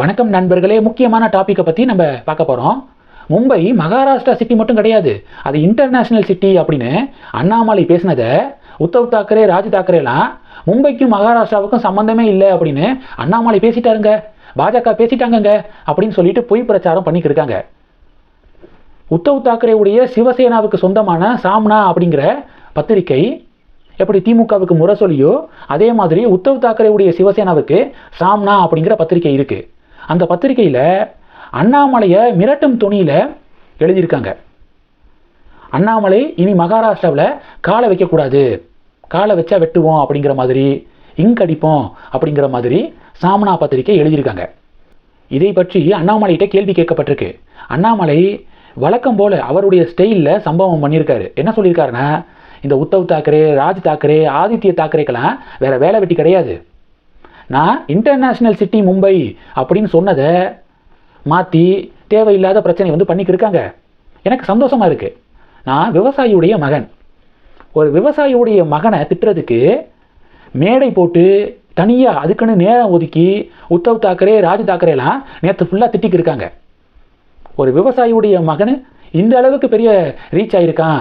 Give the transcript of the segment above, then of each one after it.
வணக்கம் நண்பர்களே முக்கியமான டாப்பிக்கை பற்றி நம்ம பார்க்க போகிறோம் மும்பை மகாராஷ்டிரா சிட்டி மட்டும் கிடையாது. அது இன்டர்நேஷ்னல் சிட்டி அப்படின்னு அண்ணாமலை பேசினதை உத்தவ் தாக்கரே ராஜ் தாக்கரேலாம் மும்பைக்கும் மகாராஷ்டிராவுக்கும் சம்மந்தமே இல்லை அப்படின்னு அண்ணாமலை பேசிட்டாருங்க. பாஜக பேசிட்டாங்கங்க அப்படின்னு சொல்லிட்டு பொய் பிரச்சாரம் பண்ணிக்கிட்டு இருக்காங்க. உத்தவ் தாக்கரேவுடைய சிவசேனாவுக்கு சொந்தமான சாம்னா அப்படிங்கிற பத்திரிகை எப்படி திமுகவுக்கு முரசொலியோ அதே மாதிரி உத்தவ் தாக்கரேவுடைய சிவசேனாவுக்கு சாம்னா அப்படிங்கிற பத்திரிகை இருக்குது அந்த பத்திரிகையில் அண்ணாமலையை மிரட்டும் துணியில் எழுதியிருக்காங்க. அண்ணாமலை இனி மகாராஷ்டிராவில் காலை வைக்கக்கூடாது. காலை வச்சா வெட்டுவோம் அப்படிங்கிற மாதிரி இங்க் அடிப்போம் அப்படிங்கிற மாதிரி சாம்னா பத்திரிகை எழுதியிருக்காங்க. இதை பற்றி அண்ணாமலைகிட்ட கேள்வி கேட்கப்பட்டிருக்கு. அண்ணாமலை வழக்கம் போல் அவருடைய ஸ்டைலில் சம்பவம் பண்ணியிருக்காரு. என்ன சொல்லியிருக்காருன்னா இந்த உத்தவ் தாக்கரே ராஜ் தாக்கரே ஆதித்ய தாக்கரேக்கெல்லாம் வேற வேலை வெட்டி கிடையாது. நான் இன்டர்நேஷ்னல் சிட்டி மும்பை அப்படின்னு சொன்னதை மாற்றி தேவையில்லாத பிரச்சனை வந்து பண்ணிக்கிட்டு இருக்காங்க. எனக்கு சந்தோஷமா இருக்குது நான் விவசாயியுடைய மகன். ஒரு விவசாயியுடைய மகனை திட்டுறதுக்கு மேடை போட்டு தனியாக அதுக்குன்னு நேரம் ஒதுக்கி உத்தவ் தாக்கரே ராஜ் தாக்கரேலாம் நேற்று ஃபுல்லாக திட்டிக்கு இருக்காங்க. ஒரு விவசாயியுடைய மகன் இந்த அளவுக்கு பெரிய ரீச் ஆகியிருக்கான்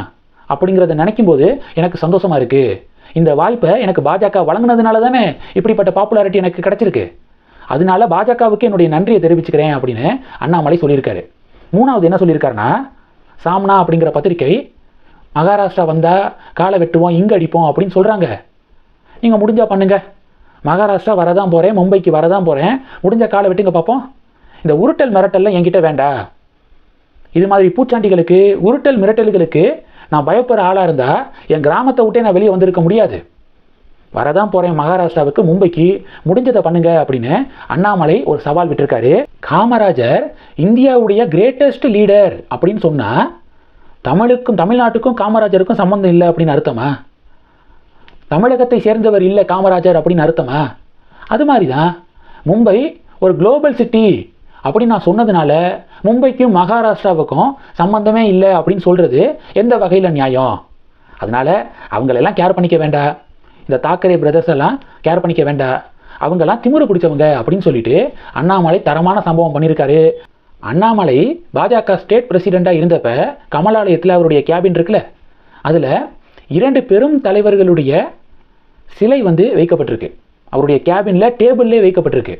அப்படிங்கிறத நினைக்கும் போது எனக்கு சந்தோஷமாக இருக்குது இந்த வாய்ப்பை எனக்கு பாஜக வழங்கினதுனால தானே இப்படிப்பட்ட பாப்புலாரிட்டி எனக்கு கிடச்சிருக்கு. அதனால பாஜகவுக்கு என்னுடைய நன்றியை தெரிவிச்சுக்கிறேன் அப்படின்னு அண்ணாமலை சொல்லியிருக்காரு. மூணாவது என்ன சொல்லியிருக்காருன்னா சாம்னா அப்படிங்கிற பத்திரிகை மகாராஷ்டிரா வந்தால் காலை வெட்டுவோம் இங்கே அடிப்போம் அப்படின்னு சொல்கிறாங்க நீங்கள் முடிஞ்சால் பண்ணுங்கள் மகாராஷ்டிரா வரதான் போகிறேன் மும்பைக்கு வரதான் போகிறேன் முடிஞ்ச காலை வெட்டுங்க பார்ப்போம் இந்த உருட்டல் மிரட்டல்லாம் என்கிட்ட வேண்டாம் இது மாதிரி பூச்சாண்டிகளுக்கு உருட்டல் மிரட்டல்களுக்கு நான் பயப்படுற ஆளாக இருந்தால் என் கிராமத்தை விட்டே நான் வெளியே வந்திருக்க முடியாது. வரதான் போகிறேன் மகாராஷ்டிராவுக்கு மும்பைக்கு. முடிஞ்சதை பண்ணுங்க அப்படின்னு அண்ணாமலை ஒரு சவால் விட்டிருக்காரு. காமராஜர் இந்தியாவுடைய கிரேட்டஸ்ட் லீடர் அப்படின்னு சொன்னால் தமிழுக்கும் தமிழ்நாட்டுக்கும் காமராஜருக்கும் சம்மந்தம் இல்லை அப்படின்னு அர்த்தமா? தமிழகத்தை சேர்ந்தவர் இல்லை காமராஜர் அப்படின்னு அர்த்தமா? அது மாதிரி தான் மும்பை ஒரு குளோபல் சிட்டி அப்படின்னு நான் சொன்னதுனால மும்பைக்கும் மகாராஷ்டிராவுக்கும் சம்பந்தமே இல்லை அப்படின்னு சொல்கிறது எந்த வகையில் நியாயம்? அதனால் அவங்களெல்லாம் கேர் பண்ணிக்க வேண்டாம் இந்த தாக்கரே பிரதர்ஸ் எல்லாம் கேர் பண்ணிக்க வேண்டாம் அவங்கெல்லாம் திமுறை பிடிச்சவங்க அப்படின்னு சொல்லிட்டு அண்ணாமலை தரமான சம்பவம் பண்ணியிருக்காரு அண்ணாமலை பாஜக ஸ்டேட் பிரசிடெண்ட்டாக இருந்தப்ப கமலாலயத்தில் அவருடைய கேபின் இருக்குல்ல அதில் இரண்டு பெரும் தலைவர்களுடைய சிலை வந்து வைக்கப்பட்டிருக்கு. அவருடைய கேபினில் டேபிள்லே வைக்கப்பட்டிருக்கு.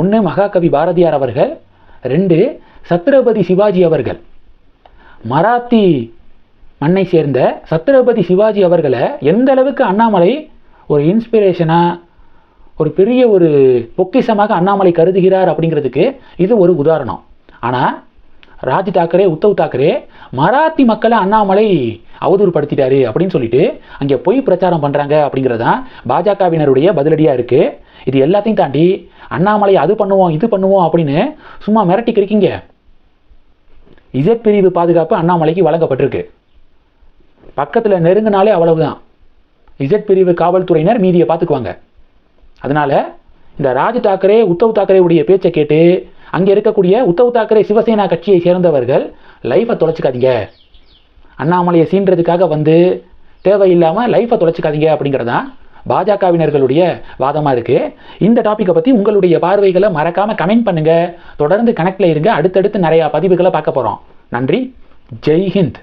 ஒன்று மகாகவி பாரதியார் அவர்கள் ரெண்டு சத்ரபதி சிவாஜி அவர்கள். மராத்தி மண்ணை சேர்ந்த சத்ரபதி சிவாஜி அவர்களை எந்த அளவுக்கு அண்ணாமலை ஒரு இன்ஸ்பிரேஷனாக ஒரு பெரிய ஒரு பொக்கிஷமாக அண்ணாமலை கருதுகிறார் அப்படிங்கிறதுக்கு இது ஒரு உதாரணம். ஆனால் ராஜ் தாக்கரே உத்தவ் தாக்கரே மராத்தி மக்களை அண்ணாமலை அவதூறுபடுத்திட்டாரு அப்படின்னு சொல்லிட்டு அங்கே பொய் பிரச்சாரம் பண்ணுறாங்க அப்படிங்கிறதான் பாஜகவினருடைய பதிலடியாக இருக்குது இது எல்லாத்தையும் தாண்டி அண்ணாமலை அது பண்ணுவோம் இது பண்ணுவோம் அப்படின்னு சும்மா மிரட்டி இருக்கீங்க இசட் பிரிவு பாதுகாப்பு அண்ணாமலைக்கு வழங்கப்பட்டிருக்கு. பக்கத்தில் நெருங்கினாலே அவ்வளவுதான். இசட் பிரிவு காவல்துறையினர் மீதியை பார்த்துக்குவாங்க. அதனால இந்த ராஜ் தாக்கரே உத்தவ் தாக்கரேவுடைய பேச்சை கேட்டு அங்கே இருக்கக்கூடிய உத்தவ் தாக்கரே சிவசேனா கட்சியை சேர்ந்தவர்கள் லைஃப்பை தொலைச்சிக்காதீங்க. அண்ணாமலையை சீன்றதுக்காக வந்து தேவையில்லாமல் லைஃப்பை தொலைச்சிக்காதீங்க அப்படிங்கிறதான் பாஜகவினர்களுடைய வாதமாக இருக்குது இந்த டாப்பிக்கை பற்றி உங்களுடைய பார்வைகளை மறக்காமல் கமெண்ட் பண்ணுங்கள் தொடர்ந்து கனெக்டில் இருங்க. அடுத்தடுத்து நிறையா பதிவுகளை பார்க்க போகிறோம் நன்றி. ஜெய்ஹிந்த்